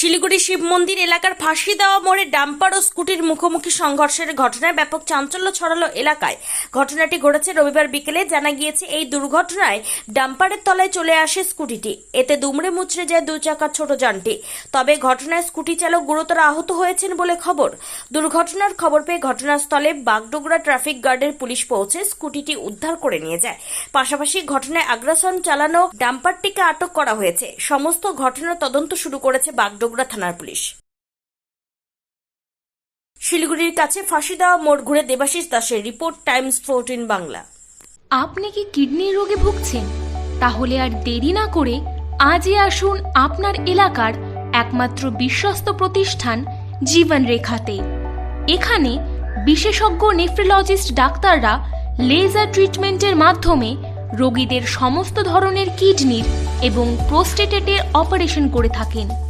শিলিগুড়ি শিব মন্দির এলাকার ফাঁসি দেওয়া মোড়ে ডাম্পার ও স্কুটির মুখোমুখি সংঘর্ষের ঘটনায় ব্যাপক চাঞ্চল্য ছড়ালো এলাকায়। ঘটনাটি ঘটেছে রবিবার বিকেলে। জানা গিয়েছে, এই দুর্ঘটনায় ডাম্পারের তলায় চলে আসে স্কুটিটি। এতে দুমড়ে মুচড়ে যায় দুই চাকার ছোট যানটি। তবে ঘটনায় স্কুটি চালক গুরুতর আহত হয়েছেন বলে খবর। দুর্ঘটনার খবর পেয়ে ঘটনাস্থলে বাগডোগরা ট্রাফিক গার্ডের পুলিশ পৌঁছে স্কুটিটি উদ্ধার করে নিয়ে যায়। পাশাপাশি ঘটনায় আগ্রাসন চালানো ডাম্পারটিকে আটক করা হয়েছে। সমস্ত ঘটনার তদন্ত শুরু করেছে বাগডোগরা থানার পুলিশ। শিলিগুড়ির কাছে ফাঁসি দেওয়া মোড় ঘুরে দেবাশিস দাসের রিপোর্ট, টাইমস ফোরটিন বাংলা। আপনি কি কিডনির রোগে ভুগছেন? তাহলে আর দেরি না করে আজই আসুন আপনার এলাকার একমাত্র বিশ্বস্ত প্রতিষ্ঠান জীবন রেখাতে এখানে বিশেষজ্ঞ নেফ্রোলজিস্ট ডাক্তাররা লেজার ট্রিটমেন্টের মাধ্যমে রোগীদের সমস্ত ধরনের কিডনির এবং প্রোস্টেটেটের অপারেশন করে থাকেন।